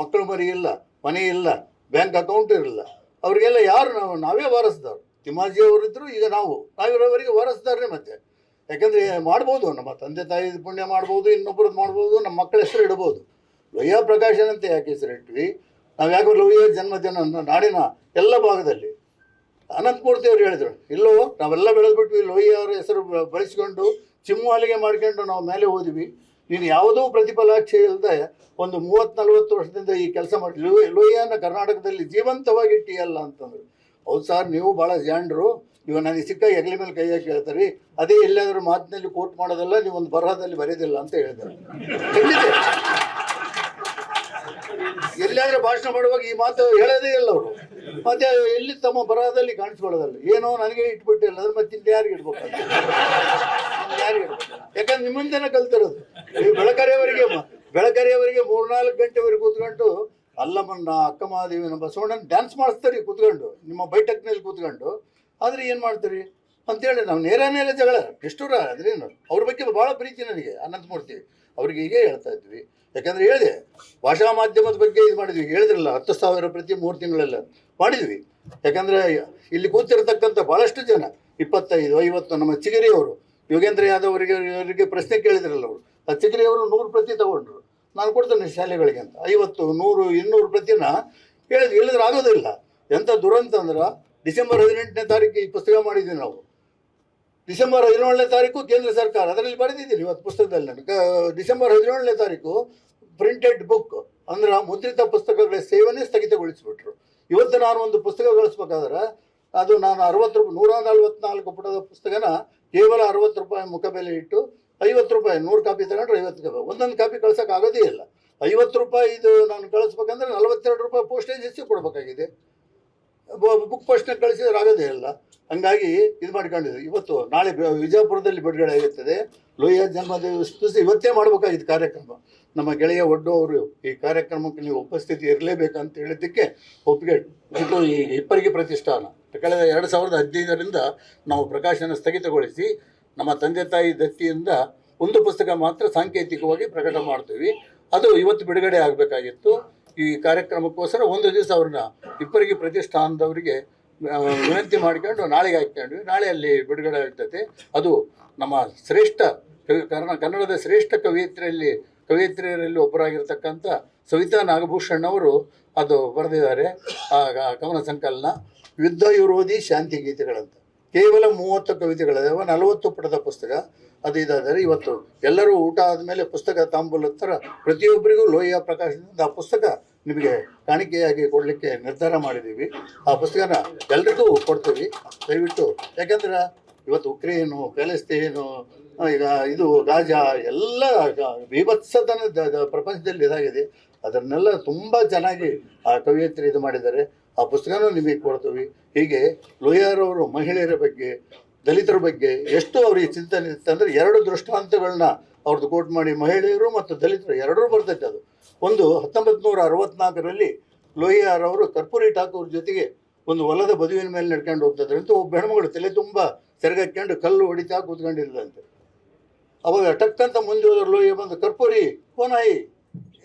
ಮಕ್ಕಳು ಮರಿ ಇಲ್ಲ ಮನೆ ಇಲ್ಲ, ಬ್ಯಾಂಕ್ ಅಕೌಂಟ್ ಇರಲಿಲ್ಲ. ಅವರಿಗೆಲ್ಲ ಯಾರು ನಾವು, ನಾವೇ ವಾರಸ್ದವ್ರು ತಿಮ್ಮಾಜಿ ಅವರಿದ್ರು ಈಗ ನಾವು, ನಾವಿರೋವರೆಗೆ ವಾರಸ್ದಾರನೇ ಮತ್ತೆ. ಯಾಕಂದರೆ ಮಾಡ್ಬೋದು, ನಮ್ಮ ತಂದೆ ತಾಯಿ ಪುಣ್ಯ ಮಾಡ್ಬೋದು ಇನ್ನೊಬ್ಬರದ್ದು ಮಾಡ್ಬೋದು, ನಮ್ಮ ಮಕ್ಕಳ ಹೆಸರು ಇಡ್ಬೋದು. ಲೋಯ್ಯ ಪ್ರಕಾಶನ್ ಅಂತ ಯಾಕೆ ಹೆಸರು ಇಟ್ವಿ? ನಾವು ಯಾಕೆ ಲೋಯ್ಯ ಜನ್ಮದಿನ ನಾಡಿನ ಎಲ್ಲ ಭಾಗದಲ್ಲಿ. ಅನಂತಮೂರ್ತಿ ಅವರು ಹೇಳಿದರು, ಇಲ್ಲೋ, ನಾವೆಲ್ಲ ಬೆಳೆದ್ಬಿಟ್ವಿ ಲೋಯ್ಯ ಅವರ ಹೆಸರು ಬಳಸ್ಕೊಂಡು ಬಳಸ್ಕೊಂಡು ಚಿಮ್ಮುವಾಲಿಗೆ ಮಾಡ್ಕೊಂಡು ನಾವು ಮೇಲೆ ಹೋದ್ವಿ. ನೀನು ಯಾವುದೂ ಪ್ರತಿಫಲಾಕ್ಷೆ ಇಲ್ಲದೆ ಒಂದು ಮೂವತ್ತು ನಲವತ್ತು ವರ್ಷದಿಂದ ಈ ಕೆಲಸ ಮಾಡಿ ಲೋಹಿಯನ್ನು ಲೋಹಿಯಾನ ಕರ್ನಾಟಕದಲ್ಲಿ ಜೀವಂತವಾಗಿ ಇಟ್ಟಿಯಲ್ಲ ಅಂತಂದ್ರು. ಹೌದು ಸರ್, ನೀವು ಭಾಳ ಜಾಣರು ಇವ ನನಗೆ ಸಿಕ್ಕ ಹೆಗಲಿ ಮೇಲೆ ಕೈ ಹಾಕಿ ಹೇಳ್ತಾರೆ ಅದೇ ಎಲ್ಲಾದರೂ ಮಾತಿನಲ್ಲಿ ಕೋಟ್ ಮಾಡೋದಲ್ಲ, ನೀವು ಒಂದು ಬರಹದಲ್ಲಿ ಬರೆಯೋದಿಲ್ಲ ಅಂತ ಹೇಳಿದ್ರು. ಎಲ್ಲಾದ್ರೂ ಭಾಷಣ ಮಾಡುವಾಗ ಈ ಮಾತು ಹೇಳೋದೇ ಇಲ್ಲ ಅವರು. ಮತ್ತೆ ಎಲ್ಲಿ ತಮ್ಮ ಬರಹದಲ್ಲಿ ಕಾಣಿಸ್ಕೊಳ್ಳೋದಲ್ಲ? ಏನೋ ನನಗೆ ಇಟ್ಬಿಟ್ಟಿಲ್ಲ, ಅಂದ್ರೆ ಮತ್ತೆ ಇನ್ನು ಯಾರಿಗೆ ಇಡ್ಬೇಕು ಯಾರಿಗೆ ಇಡ್ಬೇಕು ಯಾಕಂದ್ರೆ ನಿಮ್ಮಿಂದನೇ ಕಲ್ತಿರೋದು. ಬೆಳಕರಿಯವರೆಗೆ ಬೆಳಕರೆಯವರಿಗೆ ಮೂರ್ನಾಲ್ಕು ಗಂಟೆವರೆಗೆ ಕೂತ್ಕೊಂಡು ಅಲ್ಲಮ್ಮನ್ನ ಅಕ್ಕ ಮಹಾದೇವಿನ ಬಸವಣ್ಣನ ಡ್ಯಾನ್ಸ್ ಮಾಡಿಸ್ತಾರೆ ಕೂತ್ಕೊಂಡು, ನಿಮ್ಮ ಬೈಟಕ್ನಲ್ಲಿ ಕೂತ್ಕೊಂಡು. ಆದರೆ ಏನು ಮಾಡ್ತೀರಿ? ಅಂತೇಳಿ ನಾವು ನೇರ ನೇರ ಜಗಳ ಎಷ್ಟೂರ ಅದ್ರೇನು ಅವ್ರ ಬಗ್ಗೆ ಭಾಳ ಪ್ರೀತಿ ನನಗೆ, ಅನಂತಮೂರ್ತಿ. ಅವ್ರಿಗೆ ಹೀಗೆ ಹೇಳ್ತಾ ಇದ್ವಿ. ಯಾಕಂದ್ರೆ ಹೇಳಿದೆ, ಭಾಷಾ ಮಾಧ್ಯಮದ ಬಗ್ಗೆ ಇದು ಮಾಡಿದ್ವಿ. ಹೇಳಿದ್ರಲ್ಲ, ಹತ್ತು ಸಾವಿರ ಪ್ರತಿ ಮೂರು ತಿಂಗಳೆಲ್ಲ ಮಾಡಿದ್ವಿ. ಯಾಕಂದ್ರೆ ಇಲ್ಲಿ ಕೂತಿರ್ತಕ್ಕಂಥ ಭಾಳಷ್ಟು ಜನ, ಇಪ್ಪತ್ತೈದು, ಐವತ್ತು ನಮ್ಮ ಚಿಗಿರಿಯವರು, ಯೋಗೇಂದ್ರ ಯಾದವ್ ಅವರಿಗೆ ಅವರಿಗೆ ಪ್ರಶ್ನೆ ಕೇಳಿದ್ರಲ್ಲ ಅವರು. ಚಿಗಿರಿಯವರು ನೂರು ಪ್ರತಿ ತಗೊಂಡ್ರು. ನಾನು ಕೊಡ್ತೇನೆ ಶಾಲೆಗಳಿಗೆ ಅಂತ. ಐವತ್ತು, ನೂರು, ಇನ್ನೂರು ಪ್ರತಿನ ಹೇಳಿದ್ರು. ಹೇಳಿದ್ರೆ ಆಗೋದಿಲ್ಲ. ಎಂಥ ದುರಂತ ಅಂದ್ರೆ ಡಿಸೆಂಬರ್ ಹದಿನೆಂಟನೇ ತಾರೀಕು ಈ ಪುಸ್ತಕ ಮಾಡಿದ್ದೀವಿ ನಾವು. ಡಿಸೆಂಬರ್ ಹದಿನೇಳನೇ ತಾರೀಕು ಕೇಂದ್ರ ಸರ್ಕಾರ. ಅದರಲ್ಲಿ ಬರೆದಿದ್ದೀನಿ ಇವತ್ತು ಪುಸ್ತಕದಲ್ಲಿ ನಾನು. ಡಿಸೆಂಬರ್ ಹದಿನೇಳನೇ ತಾರೀಕು ಪ್ರಿಂಟೆಡ್ ಬುಕ್ ಅಂದ್ರೆ ಮುದ್ರಿತ ಪುಸ್ತಕಗಳ ಸೇವನೆ ಸ್ಥಗಿತಗೊಳಿಸಿಬಿಟ್ರು. ಇವತ್ತು ನಾನು ಒಂದು ಪುಸ್ತಕ ಗಳಿಸ್ಬೇಕಾದ್ರೆ ಅದು ನಾನು ಅರವತ್ತು ರೂಪಾಯಿ ನೂರ ನಲ್ವತ್ನಾಲ್ಕು ಪುಟದ ಪುಸ್ತಕನ ಕೇವಲ ಅರವತ್ತು ರೂಪಾಯಿ ಮುಖಬೆಲೆ ಇಟ್ಟು ಐವತ್ತು ರೂಪಾಯಿ, ನೂರು ಕಾಪಿ ತಗೊಂಡ್ರೆ ಐವತ್ತು ಕಾಪಿ ಒಂದೊಂದು ಕಾಪಿ ಕಳ್ಸೋಕೆ ಆಗೋದೇ ಇಲ್ಲ. ಐವತ್ತು ರೂಪಾಯಿ ಇದು ನಾನು ಕಳಿಸ್ಬೇಕಂದ್ರೆ ನಲವತ್ತೆರಡು ರೂಪಾಯಿ ಪೋಸ್ಟೇಜ್ ಹೆಚ್ಚು ಕೊಡಬೇಕಾಗಿದೆ. ಬುಕ್ ಪೋಸ್ಟ್ನಾಗ ಕಳಿಸಿದ್ರೆ ಆಗೋದೇ ಇಲ್ಲ. ಹಂಗಾಗಿ ಇದು ಮಾಡ್ಕೊಂಡಿದ್ವಿ ಇವತ್ತು ನಾಳೆ ವಿಜಯಪುರದಲ್ಲಿ ಬಿಡುಗಡೆ ಆಗುತ್ತದೆ. ಲೋಹಿಯ ಜನ್ಮದೇವ ಸ್ತುತಿ ಇವತ್ತೇ ಮಾಡಬೇಕಾಗಿತ್ತು ಕಾರ್ಯಕ್ರಮ. ನಮ್ಮ ಗೆಳೆಯ ಒಡ್ಡು ಅವರು ಈ ಕಾರ್ಯಕ್ರಮಕ್ಕೆ ನೀವು ಉಪಸ್ಥಿತಿ ಇರಲೇಬೇಕಂತ ಹೇಳಿದ್ದಕ್ಕೆ ಒಪ್ಪಿಗೆ, ಇದು ಈ ಇಬ್ಬರಿಗೆ ಪ್ರತಿಷ್ಠಾನ. ಕಳೆದ ಎರಡು ಸಾವಿರದ ಹದಿನೈದರಿಂದ ನಾವು ಪ್ರಕಾಶನ ಸ್ಥಗಿತಗೊಳಿಸಿ ನಮ್ಮ ತಂದೆ ತಾಯಿ ದತ್ತಿಯಿಂದ ಒಂದು ಪುಸ್ತಕ ಮಾತ್ರ ಸಾಂಕೇತಿಕವಾಗಿ ಪ್ರಕಟ ಮಾಡ್ತೀವಿ. ಅದು ಇವತ್ತು ಬಿಡುಗಡೆ ಆಗಬೇಕಾಗಿತ್ತು. ಈ ಕಾರ್ಯಕ್ರಮಕ್ಕೋಸ್ಕರ ಒಂದು ದಿವಸ ಅವ್ರನ್ನ ಇಬ್ಬರಿಗೆ ಪ್ರತಿಷ್ಠಾನದವರಿಗೆ ವಿನಂತಿ ಮಾಡ್ಕೊಂಡು ನಾಳೆಗೆ ಹಾಕ್ಕೊಂಡ್ವಿ. ನಾಳೆ ಅಲ್ಲಿ ಬಿಡುಗಡೆ ಆಗ್ತದೆ. ಅದು ನಮ್ಮ ಶ್ರೇಷ್ಠ ಕನ್ನಡ ಕನ್ನಡದ ಶ್ರೇಷ್ಠ ಕವಿಯತ್ರಿಯಲ್ಲಿ, ಕವಿಯತ್ರಿಯರಲ್ಲಿ ಒಬ್ಬರಾಗಿರ್ತಕ್ಕಂಥ ಸವಿತಾ ನಾಗಭೂಷಣ್ ಅವರು ಅದು ಬರೆದಿದ್ದಾರೆ. ಆ, ಕವನ ಸಂಕಲನ. ಯುದ್ಧ ವಿರೋಧಿ ಶಾಂತಿ ಗೀತೆಗಳಂತ. ಕೇವಲ ಮೂವತ್ತು ಕವಿತೆಗಳಿದಾವೆ ನಲವತ್ತು ಪುಟದ ಪುಸ್ತಕ, ಅದು ಇದಾದರೆ ಇವತ್ತು. ಎಲ್ಲರೂ ಊಟ ಆದಮೇಲೆ ಪುಸ್ತಕ ತಾಂಬೂಲ ಥರ ಪ್ರತಿಯೊಬ್ಬರಿಗೂ ಲೋಹಿಯ ಪ್ರಕಾಶದಿಂದ ಆ ಪುಸ್ತಕ ನಿಮಗೆ ಕಾಣಿಕೆಯಾಗಿ ಕೊಡಲಿಕ್ಕೆ ನಿರ್ಧಾರ ಮಾಡಿದ್ದೀವಿ. ಆ ಪುಸ್ತಕನ ಎಲ್ರಿಗೂ ಕೊಡ್ತೀವಿ, ದಯವಿಟ್ಟು. ಯಾಕಂದ್ರೆ ಇವತ್ತು ಉಕ್ರೇನು ಪ್ಯಾಲೆಸ್ತೇನು ಈಗ ಇದು ಗಾಜಾ, ಎಲ್ಲ ದ- ಪ್ರಪಂಚದಲ್ಲಿ ಇದಾಗಿದೆ. ಅದನ್ನೆಲ್ಲ ತುಂಬ ಚೆನ್ನಾಗಿ ಆ ಕವಿಯತ್ರಿ ಇದು ಮಾಡಿದ್ದಾರೆ. ಆ ಪುಸ್ತಕನೂ ನಿಮಗೆ ಕೊಡ್ತೀವಿ. ಹೀಗೆ ಲೋಹಿಯಾರವರು ಮಹಿಳೆಯರ ಬಗ್ಗೆ, ದಲಿತರ ಬಗ್ಗೆ ಎಷ್ಟು ಅವ್ರಿಗೆ ಚಿಂತನೆ ಅಂದರೆ ಎರಡು ದೃಷ್ಟಾಂತಗಳನ್ನ ಅವ್ರದ್ದು ಕೋಟ್ ಮಾಡಿ ಮಹಿಳೆಯರು ಮತ್ತು ದಲಿತರು ಎರಡರೂ ಬರ್ತೈತೆ ಅದು. ಒಂದು ಹತ್ತೊಂಬತ್ತು ನೂರ ಅರವತ್ನಾಲ್ಕರಲ್ಲಿ ಲೋಹಿಯಾರವರು ಕರ್ಪೂರಿ ಠಾಕೂರ್ ಜೊತೆಗೆ ಒಂದು ಹೊಲದ ಬದುವಿನ ಮೇಲೆ ನಡ್ಕೊಂಡು ಹೋಗ್ತಿದ್ರು ಅಂತ ಒಬ್ಬ ಹೆಣ್ಮಗಳು ತಲೆ ತುಂಬ ಸೆರಗಾಕ್ಕೊಂಡು ಕಲ್ಲು ಹೊಡಿತಾ ಕೂತ್ಕೊಂಡಿರ್ಲಂತೆ ಅವಾಗ ಟಕ್ಕಂತ ಮುಂದೆ ಹೋದ್ರು ಲೋಹಿಯ ಬಂದು, ಕರ್ಪೂರಿ, ಕೋನಾಯಿ,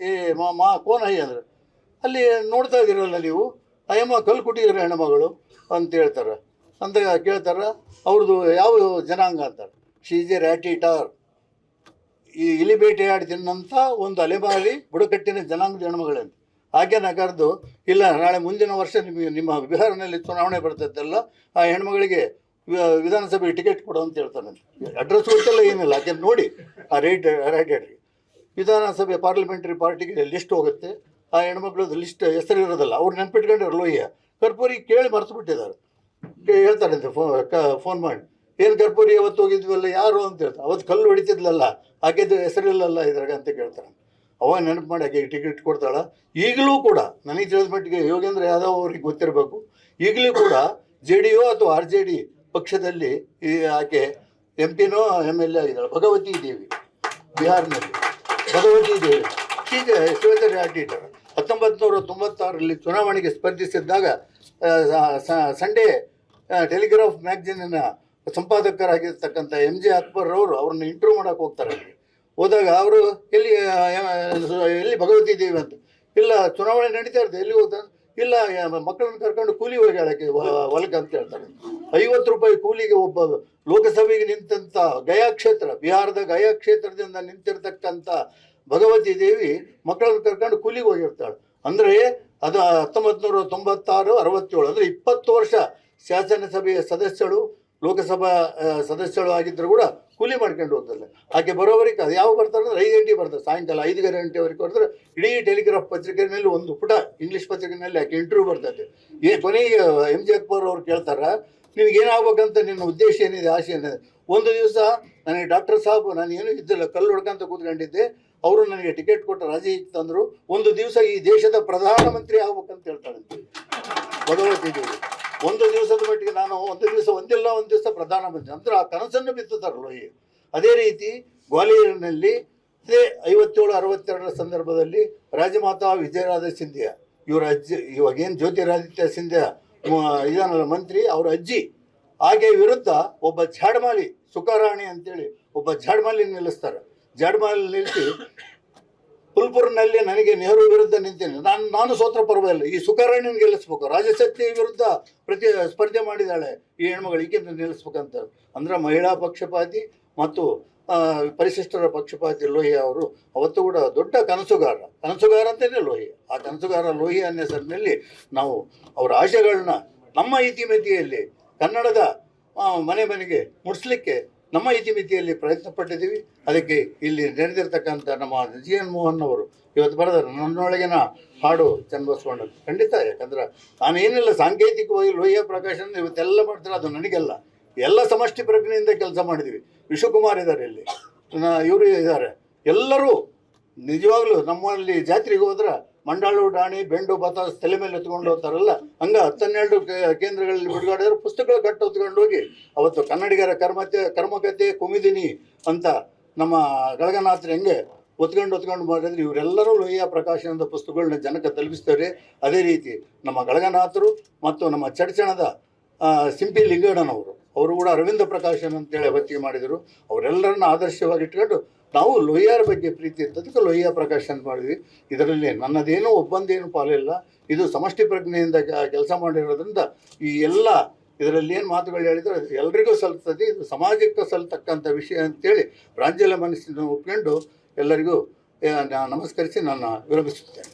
ಏ ಮಾ ಮಾ, ಕೋನಾಯಿ ಅಂದ್ರೆ. ಅಲ್ಲಿ ನೋಡ್ತಾ ಇದ್ದೀರಲ್ಲ ನೀವು ಅಯ್ಯಮ್ಮ ಕಲ್ಲು ಹೆಣ್ಮಗಳು ಅಂತ ಹೇಳ್ತಾರೆ. ಅಂತ ಕೇಳ್ತಾರೆ ಅವ್ರದ್ದು ಯಾವ ಜನಾಂಗ ಅಂತಾರೆ? ಶೀಸ್ ಎ ರ್ಯಾಟಿಟಾರ್ ಈ ಇಲಿ ಬೇಟೆಯಾಡಿ ತಿನ್ನಂಥ ಒಂದು ಅಲೆಮಾರಿ ಬುಡಕಟ್ಟಿನ ಜನಾಂಗದ ಹೆಣ್ಮಗಳಂತೆ ನಾ ಕರೆದು ಇಲ್ಲ, ನಾಳೆ ಮುಂದಿನ ವರ್ಷ ನಿಮಗೆ ನಿಮ್ಮ ಬಿಹಾರನಲ್ಲಿ ಚುನಾವಣೆ ಬರ್ತೈತಲ್ಲ ಆ ಹೆಣ್ಮಗಳಿಗೆ ವಿಧಾನಸಭೆಗೆ ಟಿಕೆಟ್ ಕೊಡು ಅಂತ ಹೇಳ್ತಾನೆ. ಅಡ್ರೆಸ್ ಗೊತ್ತಿಲ್ಲ ಏನಿಲ್ಲ ಅದನ್ನು ನೋಡಿ, ಆ ರೈಟ್ ರೈಟ್ ವಿಧಾನಸಭೆ ಪಾರ್ಲಿಮೆಂಟರಿ ಪಾರ್ಟಿಗೆ ಲಿಸ್ಟ್ ಹೋಗುತ್ತೆ. ಆ ಹೆಣ್ಮಕ್ಳದ್ದು ಲಿಸ್ಟ್ ಹೆಸರು ಇರೋದಲ್ಲ, ಅವ್ರು ನೆನ್ಪಿಟ್ಕೊಂಡಿರೋ ಲೋಹಿಯ. ಕರ್ಪೂರಿ ಕೇಳಿ ಮರೆತು ಬಿಟ್ಟಿದ್ದಾರೆ ಹೇಳ್ತಾರಂತೆ ಫೋ ಫೋನ್ ಮಾಡಿ. ಏನು ಕರ್ಪೂರಿ ಅವತ್ತು ಹೋಗಿದ್ವಲ್ಲ, ಯಾರು ಅಂತ ಹೇಳ್ತಾರೆ. ಅವತ್ತು ಕಲ್ಲು ಹೊಡಿತಿದ್ಲಲ್ಲ ಆಕೆದು ಹೆಸರಿಲ್ಲಲ್ಲ ಇದ್ರಾಗ ಅಂತ ಕೇಳ್ತಾರೆ. ಅವ ನೆನಪು ಮಾಡಿ ಹಾಗೆ ಟಿಕೆಟ್ ಕೊಡ್ತಾಳ. ಈಗಲೂ ಕೂಡ, ನನಗೆ ತಿಳಿದ ಮಟ್ಟಿಗೆ ಯೋಗೇಂದ್ರ ಯಾದವ್ ಅವ್ರಿಗೆ ಗೊತ್ತಿರಬೇಕು. ಈಗಲೂ ಕೂಡ ಜೆ ಡಿ ಯು ಅಥವಾ ಆರ್ ಜೆ ಡಿ ಪಕ್ಷದಲ್ಲಿ ಈ ಆಕೆ ಎಂ ಪಿನೋ ಎಂ ಎಲ್ ಎ ಆಗಿದ್ದಾಳೆ. ಭಗವತಿ ದೇವಿ, ಬಿಹಾರ್ನಲ್ಲಿ. ಭಗವತಿ ದೇವಿ. ಹೀಗೆ ಶಿವಚರ್ಯ ಆಟೀಟರ್ ಹತ್ತೊಂಬತ್ತು ನೂರ ತೊಂಬತ್ತಾರರಲ್ಲಿ ಚುನಾವಣೆಗೆ ಸ್ಪರ್ಧಿಸಿದ್ದಾಗ ಸಂಡೇ ಟೆಲಿಗ್ರಾಫ್ ಮ್ಯಾಗ್ಝಿನಿನ ಸಂಪಾದಕರಾಗಿರ್ತಕ್ಕಂಥ ಎಂ ಜೆ ಅಕ್ಬರ್ ಅವರು ಅವ್ರನ್ನ ಇಂಟರ್ವ್ಯೂ ಮಾಡಕ್ಕೆ ಹೋಗ್ತಾರೆ. ಹೋದಾಗ ಅವರು, ಎಲ್ಲಿ ಎಲ್ಲಿ ಭಗವತಿ ದೇವಿ ಅಂತ? ಇಲ್ಲ, ಚುನಾವಣೆ ನಡೀತಾ ಇರ್ತದೆ. ಎಲ್ಲಿ ಹೋಗ್ತಾರೆ ಇಲ್ಲ ಮಕ್ಕಳನ್ನ ಕರ್ಕೊಂಡು ಕೂಲಿ ಹೋಗಿ ಹೇಳಕ್ಕೆ ಹೊಲಕ್ಕೆ ಅಂತ ಹೇಳ್ತಾರೆ. ಐವತ್ತು ರೂಪಾಯಿ ಕೂಲಿಗೆ ಒಬ್ಬ ಲೋಕಸಭೆಗೆ ನಿಂತಂಥ ಗಯಾ ಕ್ಷೇತ್ರ ಬಿಹಾರದ ಗಯಾ ಕ್ಷೇತ್ರದಿಂದ ನಿಂತಿರ್ತಕ್ಕಂಥ ಭಗವತಿ ದೇವಿ ಮಕ್ಕಳನ್ನು ಕರ್ಕೊಂಡು ಕೂಲಿಗೆ ಹೋಗಿರ್ತಾಳೆ. ಅಂದರೆ ಅದು ಹತ್ತೊಂಬತ್ತು ನೂರ ತೊಂಬತ್ತಾರು, ಅರವತ್ತೇಳು, ಅಂದರೆ ಇಪ್ಪತ್ತು ವರ್ಷ ಶಾಸನಸಭೆಯ ಸದಸ್ಯಳು, ಲೋಕಸಭಾ ಸದಸ್ಯರು ಆಗಿದ್ದರೂ ಕೂಡ ಕೂಲಿ ಮಾಡ್ಕೊಂಡು ಹೋಗ್ತಾರೆ ಆಕೆ ಬರೋವರೆಗೆ ಅದು ಯಾವ ಬರ್ತಾರೆ ಅಂದ್ರೆ ಐದು ಗಂಟೆಗೆ ಬರ್ತಾರೆ ಸಾಯಂಕಾಲ ಐದು ಗಂಟೆವರೆಗೆ ಬರ್ತಾರೆ ಇಡೀ ಟೆಲಿಗ್ರಾಫ್ ಪತ್ರಿಕೆಯಲ್ಲಿ ಒಂದು ಪುಟ, ಇಂಗ್ಲೀಷ್ ಪತ್ರಿಕೆಯಲ್ಲಿ ಆಕೆ ಇಂಟರ್ವ್ಯೂ ಬರ್ತೈತೆ ಏ, ಕೊನೆಗೆ ಎಂ ಜಿ. ಅಕ್ಬರ್ ಅವ್ರು ಕೇಳ್ತಾರೆ ನಿಮ್ಗೆ ಏನಾಗಬೇಕಂತ ನಿನ್ನ ಉದ್ದೇಶ ಏನಿದೆ, ಆಸೆ ಏನಿದೆ? ಒಂದು ದಿವಸ ನನಗೆ ಡಾಕ್ಟರ್ ಸಾಬ್ ನಾನು ಏನು ಇದ್ದಿಲ್ಲ, ಕಲ್ಲು ಹೊಡ್ಕಂತ ಕೂತ್ಕೊಂಡಿದ್ದೆ. ಅವರು ನನಗೆ ಟಿಕೆಟ್ ಕೊಟ್ಟು ರಾಜಿ ತಂದರು. ಒಂದು ದಿವಸ ಈ ದೇಶದ ಪ್ರಧಾನಮಂತ್ರಿ ಆಗ್ಬೇಕಂತ ಹೇಳ್ತಾಳೆ ಭಗವತಿ ದೇವಿ ಒಂದು ದಿವಸದ ಮಟ್ಟಿಗೆ ನಾನು ಒಂದು ದಿವಸ ಒಂದಿಲ್ಲ, ಒಂದು ದಿವಸ ಪ್ರಧಾನಮಂತ್ರಿ. ಅಂದ್ರೆ ಆ ಕನಸನ್ನು ಬಿತ್ತುತ್ತಾರಲ್ಲ ಈ ಅದೇ ರೀತಿ ಗ್ವಾಲಿಯರ್ನಲ್ಲಿ ಅದೇ ಐವತ್ತೇಳು, ಅರವತ್ತೆರಡರ ಸಂದರ್ಭದಲ್ಲಿ ರಾಜಮಾತಾ ವಿಜಯರಾಧ ಸಿಂಧಿಯಾ, ಇವರ ಅಜ್ಜಿ ಇವಾಗೇನು ಜ್ಯೋತಿರಾದಿತ್ಯ ಸಿಂಧಿಯಾ ಇದನ್ನ ಮಂತ್ರಿ, ಅವರ ಅಜ್ಜಿ, ಹಾಗೆ ವಿರುದ್ಧ ಒಬ್ಬ ಝಾಡ್ಮಾಲಿ ಸುಖರಾಣಿ ಅಂತೇಳಿ ಒಬ್ಬ ಝಾಡ್ಮಾಲಿ ನಿಲ್ಲಿಸ್ತಾರೆ. ಝಾಡ್ಮಾಲಿ ನಿಲ್ಲಿಸಿ ಪುಲ್ಪುರ್ನಲ್ಲಿ ನನಗೆ ನೆಹರು ವಿರುದ್ಧ ನಿಂತೇನೆ ನಾನು ನಾನು ಸೋತ್ರ ಪರವಾಗಿಲ್ಲ ಈ ಸುಖರಾಣಿನ ಗೆಲ್ಲಿಸ್ಬೇಕು. ರಾಜಶಕ್ತಿ ವಿರುದ್ಧ ಪ್ರತಿ, ಸ್ಪರ್ಧೆ ಮಾಡಿದ್ದಾಳೆ. ಈ ಹೆಣ್ಮಗಳು ಈಕೆಯನ್ನು ನಿಲ್ಲಿಸ್ಬೇಕಂತ. ಅಂದ್ರೆ ಮಹಿಳಾ ಪಕ್ಷಪಾತಿ ಮತ್ತು ಪರಿಶಿಷ್ಟರ ಪಕ್ಷಪಾತಿ ಲೋಹಿ ಅವರು ಅವತ್ತು ಕೂಡ ದೊಡ್ಡ ಕನಸುಗಾರ. ಕನಸುಗಾರ ಅಂತಲೇ ಲೋಹಿ ಆ ಕನಸುಗಾರ ಲೋಹಿ ಅನ್ನ ಹೆಸರಿನಲ್ಲಿ ನಾವು ಅವರ ಆಶೆಗಳನ್ನ ನಮ್ಮ ಇತಿಮಿತಿಯಲ್ಲಿ ಕನ್ನಡದ ಮನೆ ಮನೆಗೆ ಮುಟ್ಸ್ಲಿಕ್ಕೆ ನಮ್ಮ ಇತಿಮಿತಿಯಲ್ಲಿ ಪ್ರಯತ್ನ ಪಟ್ಟಿದ್ದೀವಿ. ಅದಕ್ಕೆ ಇಲ್ಲಿ ನೆರೆದಿರ್ತಕ್ಕಂಥ ನಮ್ಮ ಜಿ ಮೋಹನ್ ಅವರು ಇವತ್ತು ಬರೆದ್ರೆ ನನ್ನೊಳಗಿನ ಹಾಡು ಚನ್ನಬಸವಣ್ಣ ಖಂಡಿತ, ಯಾಕಂದ್ರೆ ನಾನೇನಿಲ್ಲ ಸಾಂಕೇತಿಕವಾಗಿ ಲೋಹಿಯ ಪ್ರಕಾಶನ ಇವತ್ತೆಲ್ಲ ಮಾಡ್ತಾರೆ, ಅದು ನನಗೆಲ್ಲ. ಎಲ್ಲ ಸಮಷ್ಟಿ ಪ್ರಜ್ಞೆಯಿಂದ ಕೆಲಸ ಮಾಡಿದ್ದೀವಿ. ವಿಶ್ವಕುಮಾರ್ ಇದ್ದಾರೆ ಇಲ್ಲಿ. ಇವರು ಇದ್ದಾರೆ. ಎಲ್ಲರೂ ನಿಜವಾಗ್ಲೂ ನಮ್ಮಲ್ಲಿ ಜಾತ್ರೆಗೆ ಹೋದ್ರೆ ಮಂಡಾಳು ಡಾಣಿ ಬೆಂಡು ಬತಾಸ್ ತಲೆ ಮೇಲೆ ಎತ್ಕೊಂಡು ಹೋಗ್ತಾರಲ್ಲ, ಹಂಗ ಹತ್ತನ್ನೆರಡು ಕೇಂದ್ರಗಳಲ್ಲಿ ಬಿಡುಗಡೆ ಪುಸ್ತಕಗಳು ಕಟ್ಟು ಹೊತ್ಕೊಂಡು ಹೋಗಿ, ಅವತ್ತು ಕನ್ನಡಿಗರ ಕರ್ಮತೆ ಕರ್ಮಕತೆ, ಕುಮಿದಿನಿ ಅಂತ ನಮ್ಮ ಗಳಗನಾಥರು ಹೆಂಗೆ ಒತ್ಕೊಂಡು ಒತ್ಕೊಂಡು ಮಾಡಿದ್ರೆ, ಇವರೆಲ್ಲರೂ ಲೋಹಿಯ ಪ್ರಕಾಶನದ ಪುಸ್ತಕಗಳನ್ನ ಜನಕ್ಕೆ ತಲುಪಿಸ್ತಾರೆ. ಅದೇ ರೀತಿ ನಮ್ಮ ಗಳಗನಾಥರು ಮತ್ತು ನಮ್ಮ ಚಡ್ಚಣದ ಸಿಂಪಿ ಲಿಂಗಣ್ಣನವರು ಅವರು ಕೂಡ ಅರವಿಂದ ಪ್ರಕಾಶನ್ ಅಂತೇಳಿ ಹೊತ್ತಿಗೆ ಮಾಡಿದರು. ಅವರೆಲ್ಲರನ್ನ ಆದರ್ಶವಾಗಿ ಇಟ್ಕೊಂಡು ನಾವು ಲೋಹಿಯಾರ ಬಗ್ಗೆ ಪ್ರೀತಿ ಇರ್ತದಕ್ಕೆ ಲೋಹಿಯ ಪ್ರಕಾಶನ ಮಾಡಿದ್ವಿ. ಇದರಲ್ಲಿ ನನ್ನದೇನು ಒಬ್ಬಂದೇನು ಪಾಲಿಲ್ಲ. ಇದು ಸಮಷ್ಟಿ ಪ್ರಜ್ಞೆಯಿಂದ ಕೆಲಸ ಮಾಡಿರೋದ್ರಿಂದ ಈ ಎಲ್ಲ ಇದರಲ್ಲಿ ಏನು ಮಾತುಗಳು ಹೇಳಿದ್ರೆ ಎಲ್ರಿಗೂ ಸಲ್ತದೆ. ಇದು ಸಮಾಜಕ್ಕೆ ಸಲ್ತಕ್ಕಂಥ ವಿಷಯ ಅಂತೇಳಿ ಪ್ರಾಂಜಲ ಮನಸ್ಸಿನ ಒಪ್ಕೊಂಡು ಎಲ್ಲರಿಗೂ ನಮಸ್ಕರಿಸಿ ನಾನು ವಿರಮಿಸುತ್ತೇನೆ.